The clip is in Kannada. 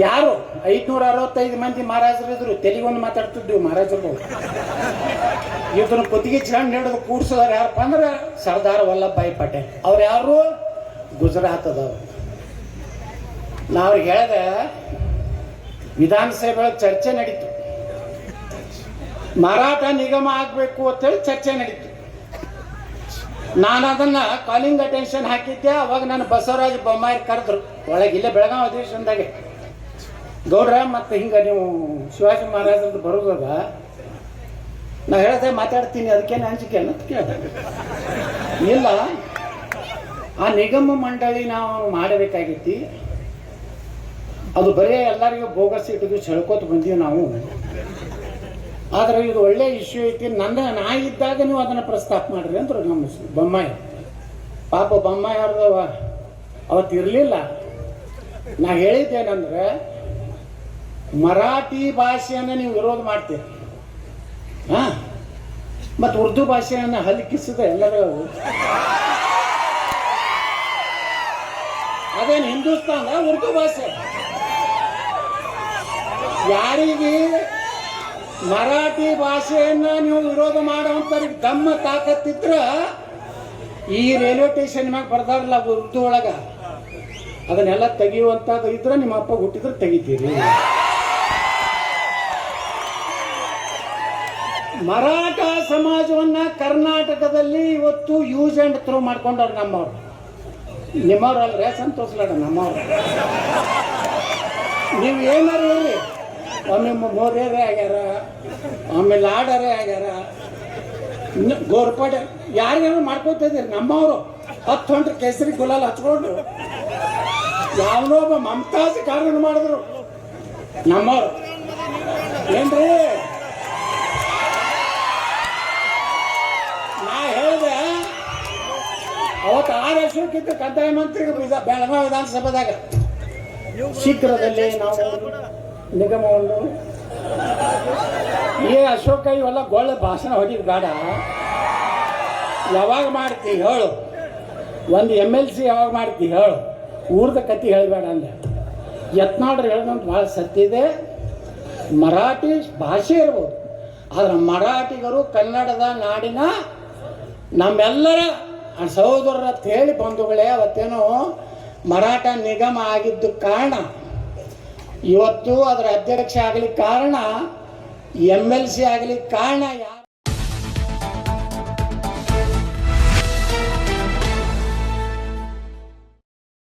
ಯಾರು? ಐದ್ನೂರ ಅರವತ್ತೈದು ಮಂದಿ ಮಹಾರಾಜರು ಇದ್ರು. ತೆಲಿಗೊಂದು ಮಾತಾಡ್ತಿದ್ವಿ, ಮಹಾರಾಜರು. ಇದನ್ನು ಕುತ್ತಿಗೆ ಚಂಡ್ ಹಿಡಿದು ಕೂಡ್ಸೋರು ಯಾರಪ್ಪ ಅಂದ್ರೆ ಸರ್ದಾರ್ ವಲ್ಲಭಾಯಿ ಪಟೇಲ್. ಅವ್ರು ಯಾರು? ಗುಜರಾತ್ ಅದವ್ರು ನಾವು ಹೇಳಿದೆ ವಿಧಾನಸಭೆ ಚರ್ಚೆ ನಡೀತು. ಮರಾಠ ನಿಗಮ ಆಗಬೇಕು ಅಂತೇಳಿ ಚರ್ಚೆ ನಡೀತು. ನಾನು ಅದನ್ನ ಕಾಲಿಂಗ್ ಅಟೆನ್ಷನ್ ಹಾಕಿದ್ದೆ, ಅವಾಗ ನಾನು ಬಸವರಾಜ ಬೊಮ್ಮಾಯಿ ಕರೆದ್ರು. ಒಳಗೆ ಇಲ್ಲೇ ಬೆಳಗಾವಿ ಅಧಿವೇಶನದಾಗೆ. ಗೌಡ್ರ, ಮತ್ತೆ ಹಿಂಗೆ ನೀವು ಶಿವಾಜಿ ಮಹಾರಾಜರದ್ದು ಬರೋದಾಗ ನಾ ಹೇಳ್ದೆ ಮಾತಾಡ್ತೀನಿ, ಅದಕ್ಕೇನು ಅಂಜಿಕೆ ಅನ್ನೋದು ಕೇಳ್ದೆ. ಇಲ್ಲ. ಆ ನಿಗಮ ಮಂಡಳಿ ನಾವು ಮಾಡಬೇಕಾಗಿತ್ತು. ಅದು ಬರೀ ಎಲ್ಲರಿಗೂ ಬೋಗಸ್ ಇಟ್ಟಿದ್ದು ಸೆಳ್ಕೋತ ಬಂದೀವಿ ನಾವು. ಆದ್ರೆ ಇದು ಒಳ್ಳೆ ಇಶ್ಯೂ ಐತಿ. ನನ್ನ ನಾ ಇದ್ದಾಗ ನೀವು ಅದನ್ನು ಪ್ರಸ್ತಾಪ ಮಾಡ್ರಿ ಅಂದರು ನಮ್ಮ ಬೊಮ್ಮಾಯಿ. ಪಾಪ ಬೊಮ್ಮಾಯಿ ಅವ್ರದ್ದು ಅವತ್ತು ಇರಲಿಲ್ಲ ನಾ ಹೇಳಿದ್ದೇನೆಂದ್ರೆ ಮರಾಠಿ ಭಾಷೆಯನ್ನು ನೀವು ವಿರೋಧ ಮಾಡ್ತೀರಿ. ಹಾ? ಮತ್ತು ಉರ್ದು ಭಾಷೆಯನ್ನು ಹಲಿಕಿಸಿದ ಎಲ್ಲರೂ ಅದೇನು ಹಿಂದೂಸ್ತಾನ ಉರ್ದು ಭಾಷೆ. ಯಾರಿಗೆ ಮರಾಠಿ ಭಾಷೆಯನ್ನ ನೀವು ವಿರೋಧ ಮಾಡುವಂಥವ್ರಿಗೆ ದಮ್ಮ ತಾಕತ್ತಿದ್ರ ಈ ರೈಲ್ವೆ ಸ್ಟೇಷನ್ ಮ್ಯಾಗ ಬರ್ದಾರಲ್ಲ ಉರ್ದು ಒಳಗ. ಅದನ್ನೆಲ್ಲ ತೆಗೆಯುವಂಥದ್ದು ಇದ್ರೆ ನಿಮ್ಮ ಅಪ್ಪ ಹುಟ್ಟಿದ್ರೆ ತೆಗಿತೀರಿ. ಮರಾಠ ಸಮಾಜವನ್ನ ಕರ್ನಾಟಕದಲ್ಲಿ ಇವತ್ತು ಯೂಸ್ ಅಂಡ್ ಥ್ರೋ ಮಾಡ್ಕೊಂಡವ್ರು ನಮ್ಮವ್ರು. ನಿಮ್ಮವ್ರು ಅಲ್ರೇ? ಸಂತೋಷ ಲಡ ನಮ್ಮವ್ರು. ನೀವು ಏನಾರು ಹೇಳಿ. ಒಮ್ಮೆ ಮೋರ್ಯರೇ ಆಗ್ಯಾರ, ಆಮೇಲೆ ಲಾಡರೇ ಆಗ್ಯಾರ. ಗೋರ್ಪಡೆ, ಯಾರ್ಯಾರು ಮಾಡ್ಕೊತ ಇದ್ದೀರಿ? ನಮ್ಮವರು. ಹತ್ತು ಹೊಂಟ್ರೆ ಕೇಸರಿ ಗುಲಾಲ್ ಹಚ್ಕೊಂಡ್ರು ಯಾವನೋ ಒಬ್ಬ ಮಮತಾಜ್ ಕಾರಣ ಮಾಡಿದ್ರು. ನಮ್ಮವ್ರು. ಏನ್ರಿ? ಅವತ್ತು ಆರು ವರ್ಷಕ್ಕಿಂತ ಕಂದಾಯ ಮಂತ್ರಿ ಬೆಳಗಾವಿ ವಿಧಾನಸಭೆದಾಗ. ಶೀಘ್ರದಲ್ಲಿ ನಾವು ನಿಗಮವನ್ನು ಈ ಅಶೋಕ, ಇವೆಲ್ಲ ಗೋಳ ಭಾಷಣ ಹೊಡಿದ್ ಬೇಡ. ಯಾವಾಗ ಮಾಡ್ತಿ ಹೇಳು. ಒಂದು ಎಂ ಎಲ್ ಸಿ ಯಾವಾಗ ಮಾಡ್ತಿ ಹೇಳು. ಊರ್ದ ಕತಿ ಹೇಳಬೇಡ ಅಂದೆ. ಯತ್ನಾಡ್ರು ಹೇಳ್ದಂತ ಭಾಳ ಸತ್ಯ ಇದೆ. ಮರಾಠಿ ಭಾಷೆ ಇರ್ಬೋದು. ಆದ್ರೆ ಮರಾಠಿಗರು ಕನ್ನಡದ ನಾಡಿನ ನಮ್ಮೆಲ್ಲರ ಸಹೋದರರ ಹೇಳಿ ಬಂಧುಗಳೇ, ಅವತ್ತೇನೋ ಮರಾಠ ನಿಗಮ ಆಗಿದ್ದು ಕಾರಣ. ಇವತ್ತು ಅದರ ಅಧ್ಯಕ್ಷ ಆಗಲಿ ಕಾರಣ ಎಂ ಎಲ್ ಸಿ ಆಗಲಿಕ್ಕೆ ಕಾರಣ